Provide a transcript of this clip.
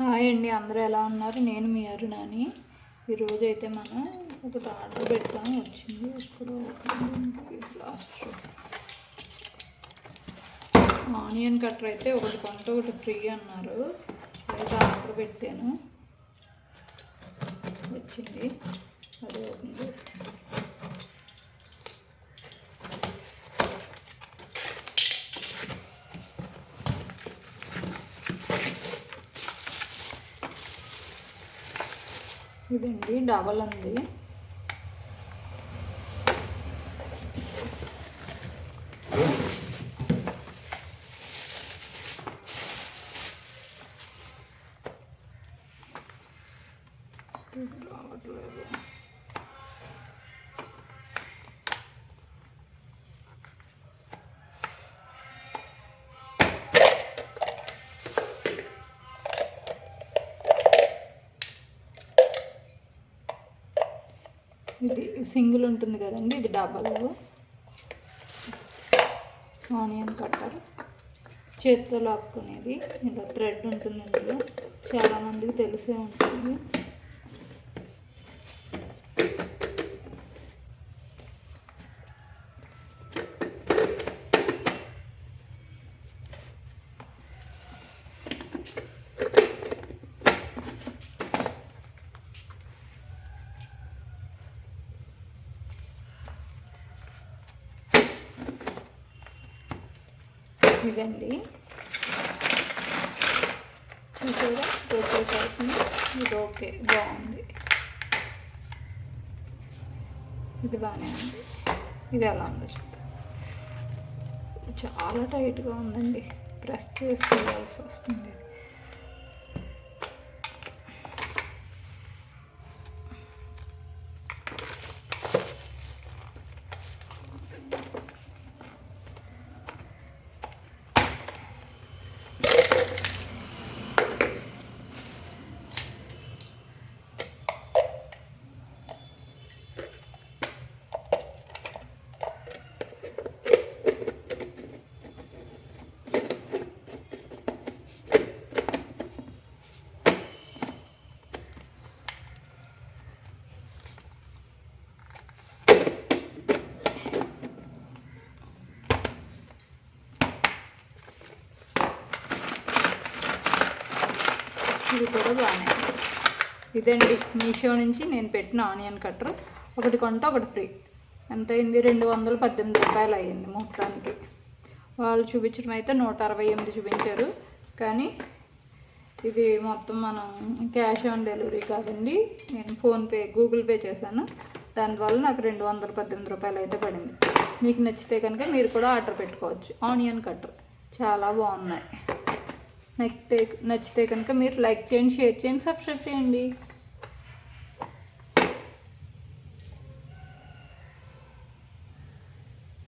Hi అండి అందరూ ఎలా ఉన్నారు? నేను మీ అరుణాని ఈరోజు అయితే మనం ఒకటి ఆర్డర్ పెట్టాము వచ్చింది. ఇప్పుడు లాస్ట్ ఆనియన్ కట్టర్ అయితే ఒకటి కొంటే ఒకటి ఫ్రీ అన్నారు. అయితే ఆర్డర్ పెట్టాను. వచ్చింది. ఇదండి డబల్ ఉంది. రావట్లేదు ఇది సింగిల్ ఉంటుంది కదండి ఇది డబల్ ఆనియన్ కట్టర్ చేత్తో లాక్కునేది. ఇలా థ్రెడ్ ఉంటుంది ఇందులో. చాలామందికి తెలిసే ఉంటుంది. ఇదండి. చూసారా? రొటేట్ అవుతుంది ఇది ఓకే బాగుంది. ఇది బాగానే ఉంది. ఇది ఎలా ఉందో చూద్దాం. చాలా టైట్గా ఉందండి. ప్రెస్ చేసుకోవాల్సి వస్తుంది. ఇది. కూడా బాగానే ఇదండి మీషో నుంచి నేను పెట్టిన ఆనియన్ కట్టర్. ఒకటి కొంటే ఒకటి ఫ్రీ. ఎంత అయింది? రెండు వందల పద్దెనిమిది రూపాయలు అయ్యింది మొత్తానికి. వాళ్ళు చూపించడం అయితే నూట అరవై ఎనిమిది చూపించారు. కానీ ఇది మొత్తం మనం క్యాష్ ఆన్ డెలివరీ కాదండి. నేను ఫోన్పే గూగుల్ పే చేశాను. దానివల్ల నాకు రెండు వందల పద్దెనిమిది రూపాయలు అయితే పడింది. మీకు నచ్చితే కనుక మీరు కూడా ఆర్డర్ పెట్టుకోవచ్చు. Onion cutter. చాలా బాగున్నాయి. నచ్చితే నచ్చితే కనుక మీరు లైక్ చేయండి షేర్ చేయండి సబ్స్క్రైబ్ చేయండి.